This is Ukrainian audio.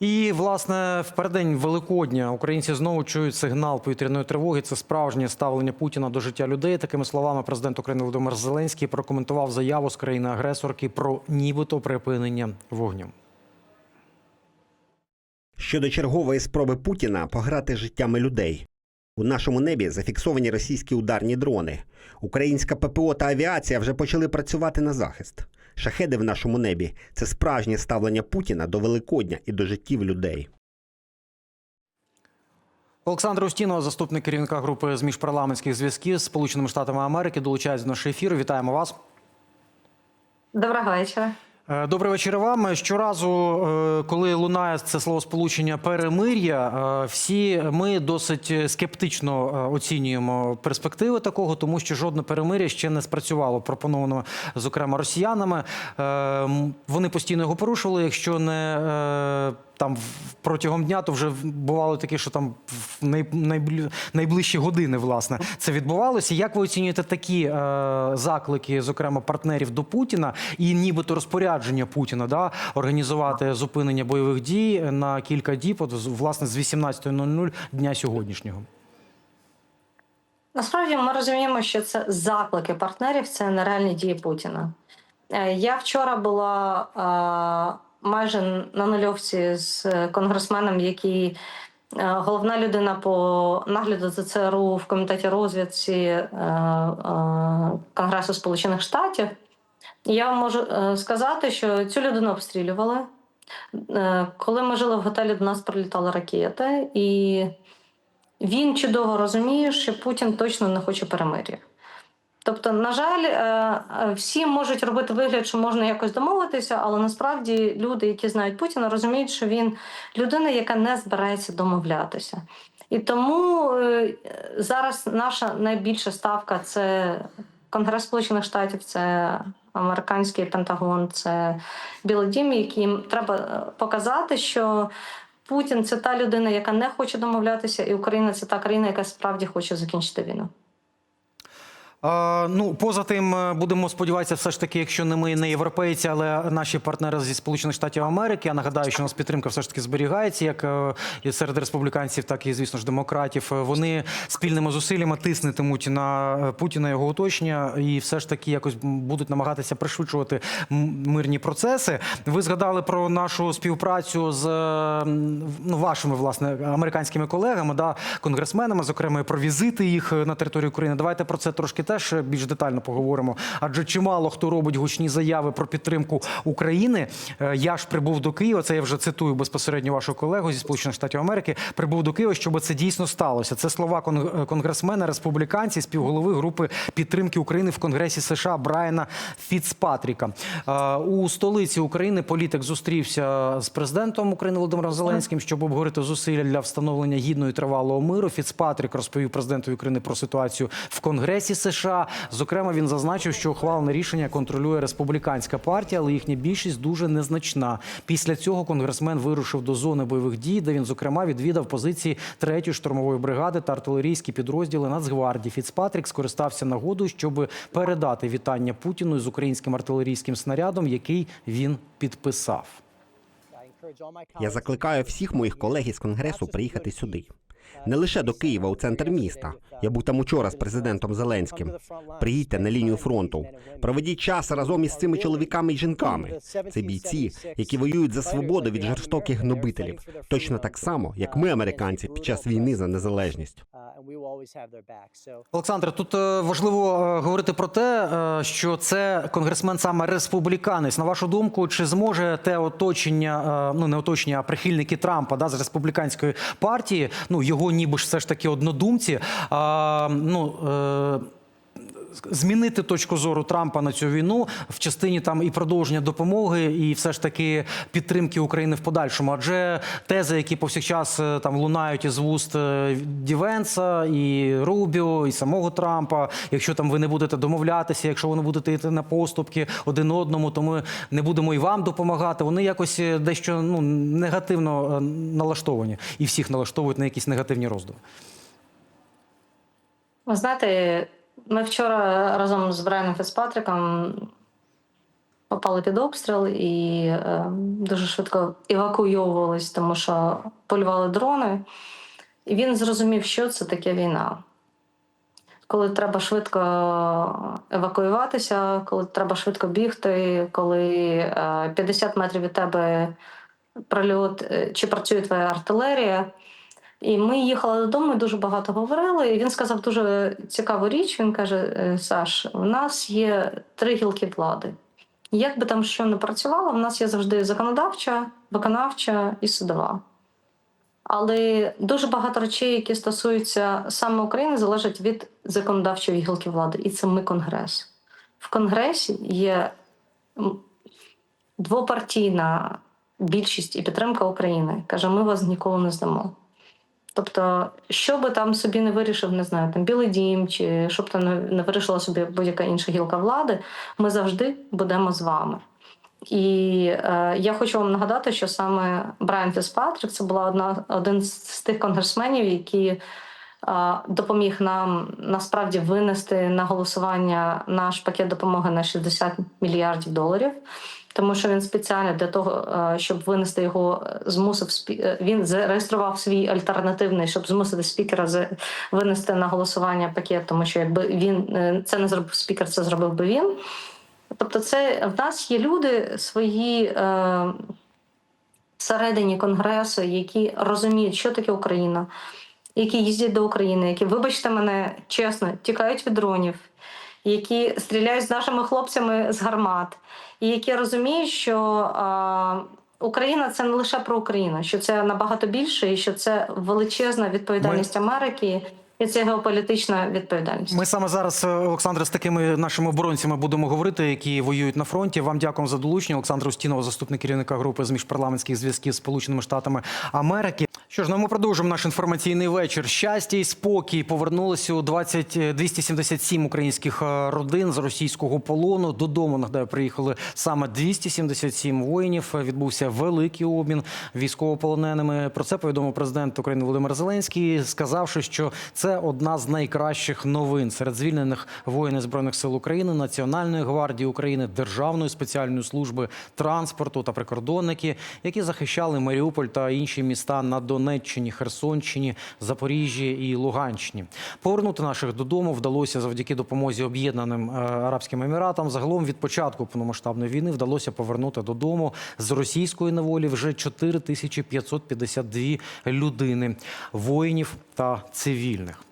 І власне в переддень Великодня українці знову чують сигнал повітряної тривоги. Це справжнє ставлення Путіна до життя людей. Такими словами, президент України Володимир Зеленський прокоментував заяву з країни-агресорки про нібито припинення вогню. Щодо чергової спроби Путіна пограти життями людей. У нашому небі зафіксовані російські ударні дрони. Українська ППО та авіація вже почали працювати на захист. Шахеди в нашому небі це справжнє ставлення Путіна до Великодня і до життів людей. Олександр Устінов, заступник керівника групи з міжпарламентських зв'язків з Сполученими Штатами Америки, долучається до нашого ефіру. Вітаємо вас. Доброго вечора. Е, Добрий вечір вам. Щоразу, е, коли лунає це словосполучення перемир'я, е, всі ми досить скептично оцінюємо перспективи такого, тому що жодне перемир'я ще не спрацювало. Пропоновано, зокрема, росіянами. Вони постійно його порушували. Якщо не там протягом дня, то вже бувало таке, що там в най- найблі- найближчі години власне це відбувалося. Як ви оцінюєте такі е, заклики, зокрема партнерів до Путіна, і нібито розпорядження Путіна да, організувати зупинення бойових дій на кілька діб, от, власне з 18.00 дня сьогоднішнього? Насправді ми розуміємо, що це заклики партнерів, це нереальні дії Путіна. Е, Я вчора була е, майже на нульовці з конгресменом, який е, головна людина по нагляду за ЦРУ в комітеті розвідці е, е, Конгресу Сполучених Штатів. Я вам можу е, сказати, що цю людину обстрілювали. Е, Коли ми жили в готелі, до нас прилітали ракети, і він чудово розуміє, що Путін точно не хоче перемир'я. Тобто, на жаль, е, е, всі можуть робити вигляд, що можна якось домовитися, але насправді люди, які знають Путіна, розуміють, що він людина, яка не збирається домовлятися. І тому е, зараз наша найбільша ставка це Конгрес Сполучених Штатів, це американський Пентагон, це Білий Дім, яким треба показати, що Путін це та людина, яка не хоче домовлятися, і Україна це та країна, яка справді хоче закінчити війну. Ну, поза тим, е, будемо сподіватися, все ж таки, якщо не ми не європейці, але наші партнери зі Сполучених Штатів Америки. Я нагадаю, що у нас підтримка все ж таки зберігається, як е, і серед республіканців, так і звісно ж демократів. Е, Вони спільними зусиллями тиснетимуть на Путіна його оточення і все ж таки якось будуть намагатися пришвидшувати мирні процеси. Ви згадали про нашу співпрацю з ну, вашими власне американськими колегами, да, конгресменами, зокрема про візити їх на територію України. Давайте про це трошки теж більш детально поговоримо. Адже чимало хто робить гучні заяви про підтримку України. Е, Я ж прибув до Києва. Це я вже цитую безпосередньо вашого колегу зі Сполучених Штатів Америки. Прибув до Києва, щоб це дійсно сталося. Це слова кон- конгресмена, республіканці, співголови групи підтримки України в Конгресі США Брайана Фіцпатріка. Е, У столиці України політик зустрівся з президентом України Володимиром Зеленським, щоб обговорити зусилля для встановлення гідного і тривалого миру. Фіцпатрік розповів президенту України про ситуацію в Конгресі США. Зокрема, він зазначив, що ухвалене рішення контролює республіканська партія, але їхня більшість дуже незначна. Після цього конгресмен вирушив до зони бойових дій, де він зокрема відвідав позиції 3-ї штурмової бригади та артилерійські підрозділи Нацгвардії. Фіцпатрік скористався нагодою, щоб передати вітання Путіну з українським артилерійським снарядом, який він підписав. Я закликаю всіх моїх колег із конгресу приїхати сюди. Не лише до Києва, у центр міста. Я був там учора з президентом Зеленським. Приїдьте на лінію фронту. Проведіть час разом із цими чоловіками і жінками. Це бійці, які воюють за свободу від жорстоких гнобителів, точно так само, як ми, американці, під час війни за незалежність. Олександре, тут е, важливо е, говорити про те, е, що це конгресмен саме республіканець. На вашу думку, чи зможе те оточення, ну не оточення, а прихильники Трампа да, з республіканської партії, ну його ніби ж все ж таки однодумці, ну. Змінити точку зору Трампа на цю війну в частині там і продовження допомоги, і все ж таки підтримки України в подальшому. Адже тези, які повсякчас е, там лунають із вуст е, Дівенса і Рубіо, і самого Трампа. Якщо там ви не будете домовлятися, якщо ви не будете йти на поступки один одному, то ми не будемо і вам допомагати. Вони якось е, дещо ну негативно налаштовані, і всіх налаштовують на якісь негативні роздуми. Ви знаєте, ми вчора разом з Брайаном Фіцпатріком попали під обстріл і е, дуже швидко евакуйовувались, тому що полювали дрони. І він зрозумів, що це таке війна. Коли треба швидко евакуюватися, коли треба швидко бігти, коли е, 50 метрів від тебе прольот е, чи працює твоя артилерія. І ми їхали додому, дуже багато говорили. І він сказав дуже цікаву річ. Він каже: «Е, Саш, у нас є три гілки влади. Як би там що не працювало, в нас є завжди законодавча, виконавча і судова. Але дуже багато речей, які стосуються саме України, залежать від законодавчої гілки влади, і це ми Конгрес. В Конгресі є двопартійна більшість і підтримка України. Каже, ми вас ніколи не здамо. Тобто, що би там собі не вирішив, не знаю, там Білий Дім, чи що б там не- вирішила собі будь-яка інша гілка влади, ми завжди будемо з вами. І е, я хочу вам нагадати, що саме Брайан Фіцпатрік це була одна один з тих конгресменів, які е, допоміг нам насправді винести на голосування наш пакет допомоги на 60 мільярдів доларів. Тому що він спеціально для того, е, щоб винести його, е, змусив е, він зареєстрував свій альтернативний, щоб змусити спікера винести на голосування пакет, тому що якби він це не зробив спікер, це зробив би він. Тобто, це в нас є люди свої е, всередині конгресу, які розуміють, що таке Україна, які їздять до України, які, вибачте мене, чесно, тікають від дронів, які стріляють з нашими хлопцями з гармат, і які розуміють, що е, Україна це не лише про Україну, що це набагато більше, і що це величезна відповідальність Америки. І це геополітична відповідальність. Ми саме зараз, е, Олександре, з такими нашими оборонцями будемо говорити, які воюють на фронті. Вам дякуємо за долучення. Олександр Устінова, заступник керівника групи з міжпарламентських зв'язків з Сполученими Штатами Америки. Що ж, ну ми продовжимо наш інформаційний вечір. Щастя і спокій повернулися у 20, е, 277 українських е, родин з російського полону. Додому нагадаю, приїхали саме 277 воїнів. Е, Відбувся великий обмін військовополоненими. Про це повідомив президент України Володимир Зеленський, сказавши, що це одна з найкращих новин серед звільнених воїнів збройних сил України, Національної гвардії України, Державної спеціальної служби транспорту та прикордонники, які захищали Маріуполь та інші міста на Донеччині, Херсонщині, Запоріжжі і Луганщині. Повернути наших додому вдалося завдяки допомозі Об'єднаним е, Арабським Еміратам. Загалом від початку повномасштабної війни вдалося повернути додому з російської неволі вже 4552 людини, воїнів та цивільних.